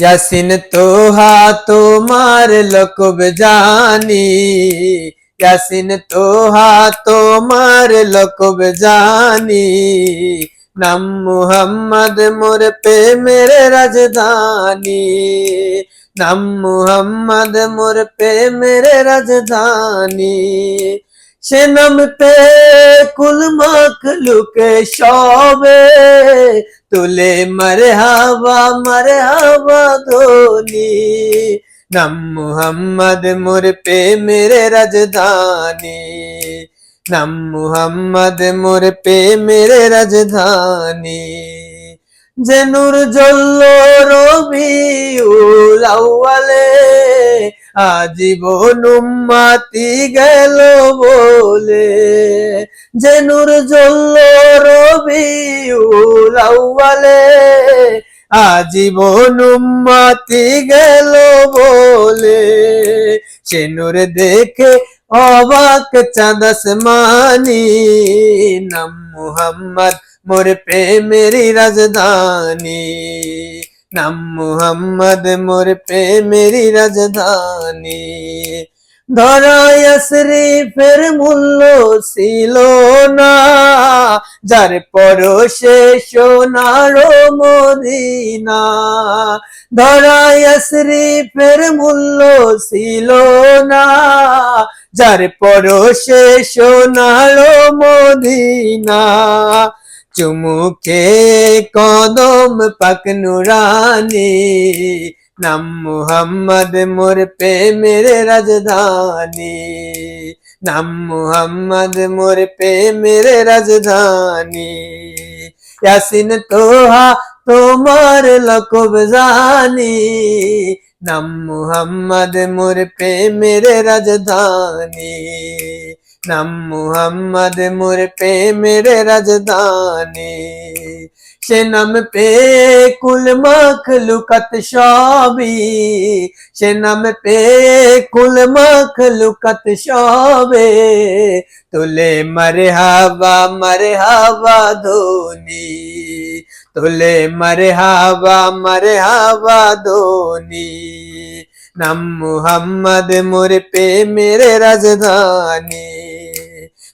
ইয়াসিন তোহা তোমার লকব জানি। ইয়াসিন তোহা তোমার লকব জানি। নাম মুহাম্মদ মোর প্রেমের রাজধানী। নাম মুহাম্মদ মোর প্রেমের রাজধানী। সে নাম পে কুল মখলুকে সবে। তুলে মরে হাওয়া মরে হাওয়া ধোনি নাম মুহাম্মদ মোর পে মেরে রাজধানী নাম মুহাম্মদ মোর পে মেরে রাজধানী যে নূর জল্ল রবি আজীবন উম্মাতি গেল বলে যে নূর জল্ল রবি আউয়ালে আজীবন উম্মাতি গেল বলে। সে নূর দেখে অবাক চাঁদাস মানি নাম মুহাম্মদ মোর প্রেমেরি রাজধানী। নাম মুহাম্মদ মোর প্রেমেরি রাজধানী। ধরায় শরীফের মূল্য ছিল না। যার পরশে সোনার মদিনা। ধরায় শরীফের মূল্য ছিল না। যার পরশে সোনার মদিনা। চুমুকে কদম পাক নুরানি। নাম মুহাম্মদ, মোর প্রেমের রাজধানী। নাম মুহাম্মদ, মোর প্রেমের রাজধানী। ইয়াসিন তোহা, তোমার লকব জানি। নাম মুহাম্মদ, মোর প্রেমের রাজধানী। নাম মুহাম্মদ মোর প্রেমের রাজধানী। সে নাম পে কুল মখলুকত সবই। সে নাম পে কুল মখলুকত সবে তুলে মরে হাওয়া মরে হাওয়া ধোনি। তুলে মরে হাওয়া মরে হাওয়া ধোনি। নাম মুহাম্মদ মোর পে মেরে রাজধানী।